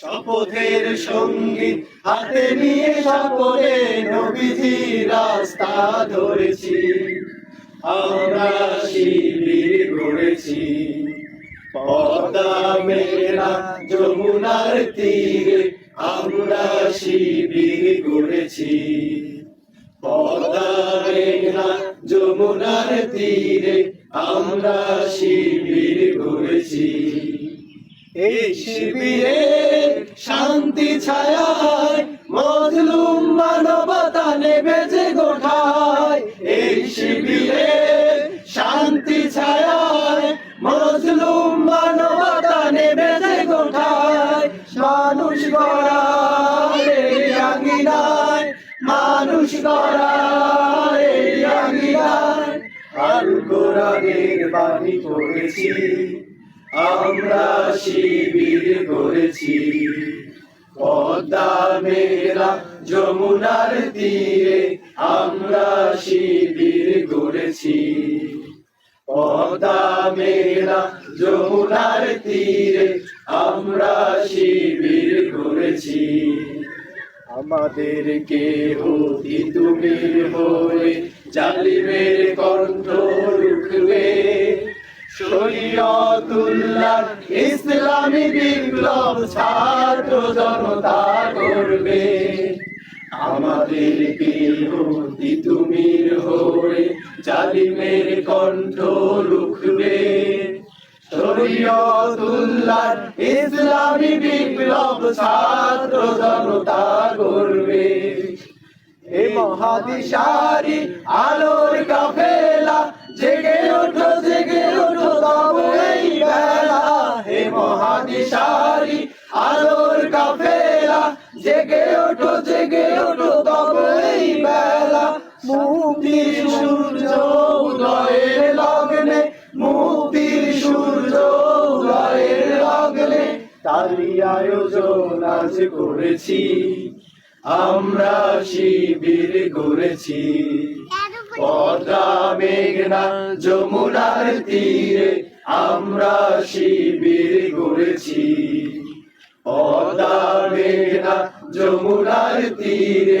শপথের সংগীত হাতে নিয়ে সকলে নবীজি রাস্তা ধরেছি। আমরা শিবির গড়েছি। পদা মেঘনা যমুনার তীরে আমরা শিবির গড়েছি। পদা মেঘনা যমুনার তীরে আমরা শিবির গড়েছি। এই শিবিরে শান্তি ছায়ায় মজলুম মানবতা নেবে যে গোঠায়। এই শিবিরে শান্তি ছায়ায় মজলুম মানবতা নেবে যে গোঠায়। মানুষ গড়ায় আঙিনায় মানুষ গড়ায় আঙিনায়। আর কোরআনের বাণী করেছি আমরা শিবির করেছি। পদ্মা মেঘনা যমুনার তীরে আমরা শিবির করেছি। পদ্মা মেঘনা যমুনার তীরে আমরা শিবির করেছি। আমাদের কেহ তুমি হয়ে জালিমের কণ্ঠ রুখবে। শরীয়তুল্লাহ, ইসলামী বিপ্লব ছাত্র জনতা করবে। আমাদের বিরোধী তুমি হয়ে জালিমের কণ্ঠ রুখবে শরীয়তুল্লাহ, ইসলামী বিপ্লব ছাত্র জনতা করবে। হে মহাদিশারি আলোর কাফেলা মুক্তির সূর্য উদয়ের লগ্নে, মুক্তির সূর্য উদয়ের লগ্নে। তারই আয়োজন আজ করেছি, আমরা শিবির করেছি। পদ্মা, মেঘনা, যমুনার তীরে আমরা শিবির করেছি। পদ্মা, মেঘনা, যমুনার তীরে